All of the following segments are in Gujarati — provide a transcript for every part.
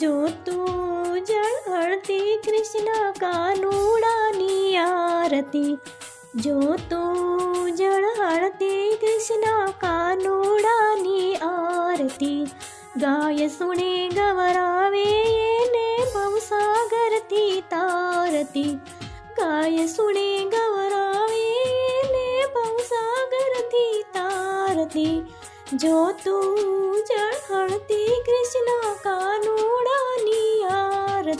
જો તું ઝળહળતી કૃષ્ણ કાનુડાની આરતી, જો તું ઝળહળતી કૃષ્ણ કાનુડાની આરતી, ગાય સુણે ગવરાવે એને ભવસાગરથી તારતી, ગાય સુણે ગવરાવે એને ભવસાગરથી તારતી, જો તું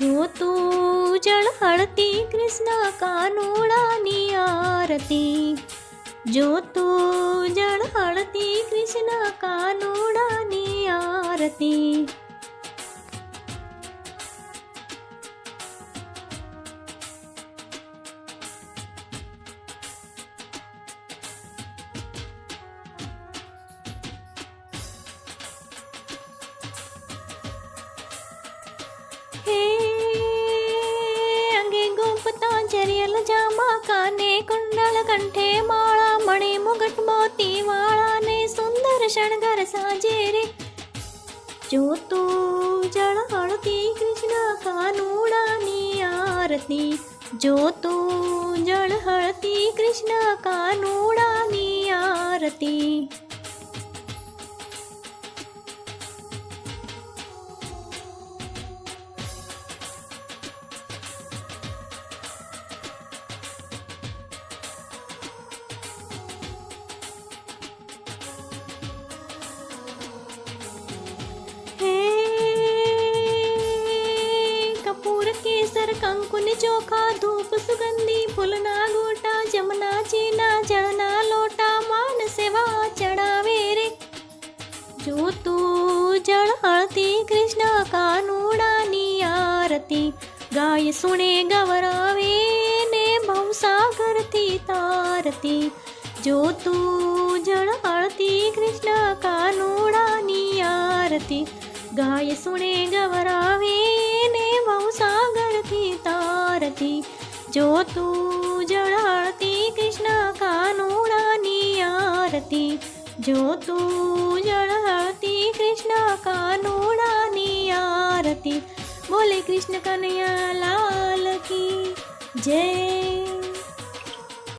જો તું જળ હળતી કૃષ્ણ કાનુડાની આરતી. જો તું જળ હળતી કૃષ્ણ કાનુડાની આરતી. ગોપતા જરિયલ જામા કાને કુંડળ કંઠે માળા મણિ મુગટ મોતી વાળા ને સુંદર શણગાર સાજે રે જો તું જળ હળતી કૃષ્ણ કાનુડાની આરતી જો જળહળતી જળ હળતી કૃષ્ણ કાનુડાની કંકુન ચોખા ધૂપ સુગંધી, ફૂલના ગોટા જમના ચીના, જળના લોટા, માન સેવા ચડાવે રે. જો તું જળ હળતી કૃષ્ણ કાનુડાની આરતી ગાય સુણે ગવરાવે ને ભવસાગરથી તારતી. જો તું જળ હળતી કૃષ્ણ કાનુડાની આરતી ગાય સુણે ગવરાવે તારતી જો તું જળાળતી કૃષ્ણ કાનુડાની આરતી, જો તું જળાળતી કૃષ્ણ કાનુડાની આરતી, બોલે કૃષ્ણ કનૈયા લાલ કી જય.